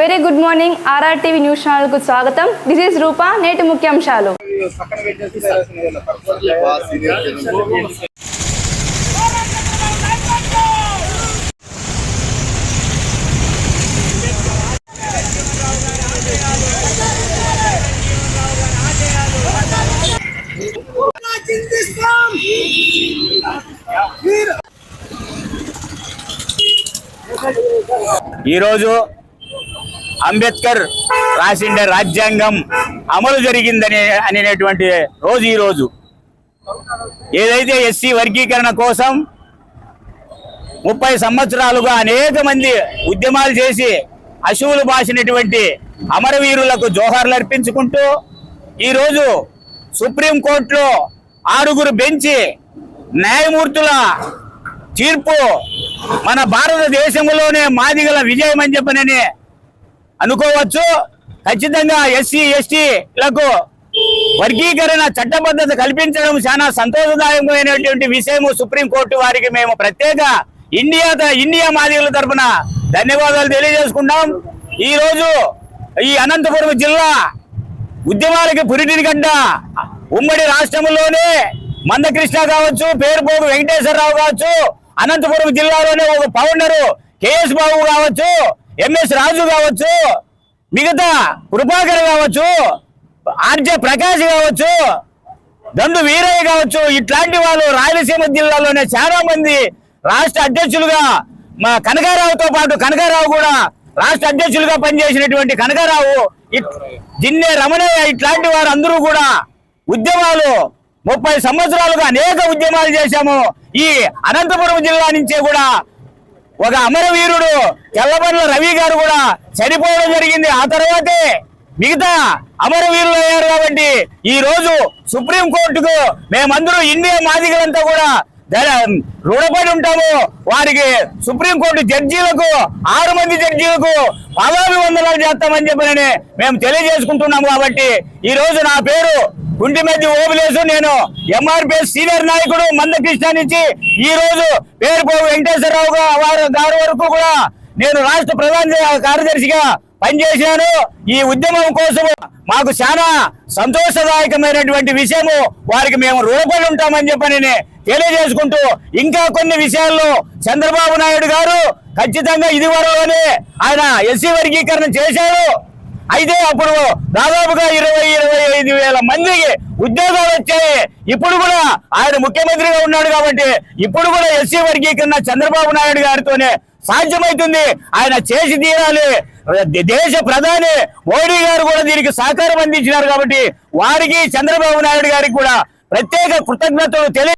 very good morning RR TV news ఛానల్కు స్వాగతం this is రూపా నేటి ముఖ్యాంశాలు పక్కన పెట్టేసి ఈరోజు అంబేద్కర్ రాసిండే రాజ్యాంగం అమలు జరిగిందని అనేటువంటి రోజు ఈ రోజు. ఏదైతే ఎస్సీ వర్గీకరణ కోసం ముప్పై సంవత్సరాలుగా అనేక మంది ఉద్యమాలు చేసి అశువులు బాసినటువంటి అమరవీరులకు జోహార్లు అర్పించుకుంటూ ఈరోజు సుప్రీంకోర్టులో ఆరుగురు బెంచి న్యాయమూర్తుల తీర్పు మన భారతదేశంలోనే మాదిగల విజయం అని చెప్పనని అనుకోవచ్చు. ఖచ్చితంగా ఎస్సీ ఎస్టీలకు వర్గీకరణ చట్టబద్ధత కల్పించడం చాలా సంతోషదాయకమైనటువంటి విషయము. సుప్రీంకోర్టు వారికి మేము ప్రత్యేక ఇండియా ఇండియా మాదిగుల తరపున ధన్యవాదాలు తెలియజేసుకుంటాం. ఈ రోజు ఈ అనంతపురం జిల్లా ఉద్యమాలకి పురిటిని గడ్డ ఉమ్మడి రాష్ట్రంలోనే మందకృష్ణ కావచ్చు పేరుపోగు వెంకటేశ్వరరావు కావచ్చు అనంతపురం జిల్లాలోనే ఒక పౌండరు కేఎస్ బాబు కావచ్చు ఎంఎస్ రాజు కావచ్చు మిగతా కృపాకర్ కావచ్చు ఆర్జే ప్రకాష్ కావచ్చు దండు వీరయ్య కావచ్చు ఇట్లాంటి వాళ్ళు రాయలసీమ జిల్లాలోనే చాలా మంది రాష్ట్ర అధ్యక్షులుగా మా కనకారావుతో పాటు కనకారావు కూడా రాష్ట్ర అధ్యక్షులుగా పనిచేసినటువంటి కనకారావు జిన్నే రమణయ్య ఇట్లాంటి వారు అందరూ కూడా ఉద్యమాలు ముప్పై సంవత్సరాలుగా అనేక ఉద్యమాలు చేశాము. ఈ అనంతపురం జిల్లా నుంచే కూడా ఒక అమరవీరుడు తెల్లబండ్ల రవి గారు కూడా చనిపోవడం జరిగింది. ఆ తర్వాతే మిగతా అమరవీరులు అయ్యారు కాబట్టి ఈ రోజు సుప్రీం కోర్టుకు మేమందరూ ఇండియా మాదిగలంతా కూడా రుణపడి ఉంటాము. వారికి సుప్రీంకోర్టు జడ్జీలకు ఆరు మంది జడ్జీలకు పాదాభివందనాలు చేస్తామని చెప్పని మేము తెలియజేసుకుంటున్నాము కాబట్టి ఈ రోజు నా పేరు కుంటిమెద్ది ఓబులేసు నేను. ఎంఆర్పిఎస్ సీనియర్ నాయకుడు మందకృష్ణ నుంచి ఈ రోజు పేరుపోగు వెంకటేశ్వరరావు వారు గారి వరకు కూడా నేను రాష్ట్ర ప్రధాన కార్యదర్శిగా పనిచేశాను. ఈ ఉద్యమం కోసం మాకు చాలా సంతోషదాయకమైనటువంటి విషయము. వారికి మేము రుణపడి ఉంటామని చెప్పని తెలియజేసుకుంటూ ఇంకా కొన్ని విషయాల్లో చంద్రబాబు నాయుడు గారు ఖచ్చితంగా ఇదివరలోనే ఆయన ఎస్సీ వర్గీకరణ చేశారు. అయితే అప్పుడు దాదాపుగా ఇరవై ఇరవై ఐదు వేల మందికి ఉద్యోగాలు వచ్చాయి. ఇప్పుడు కూడా ఆయన ముఖ్యమంత్రిగా ఉన్నాడు కాబట్టి ఇప్పుడు కూడా ఎస్సీ వర్గీకరణ చంద్రబాబు నాయుడు గారితోనే సాధ్యమవుతుంది ఆయన చేసి తీరాలి. దేశ ప్రధాని మోడీ గారు కూడా దీనికి సహకారం అందించినారు కాబట్టి వారికి చంద్రబాబు నాయుడు గారికి కూడా ప్రత్యేక కృతజ్ఞతలు తెలియ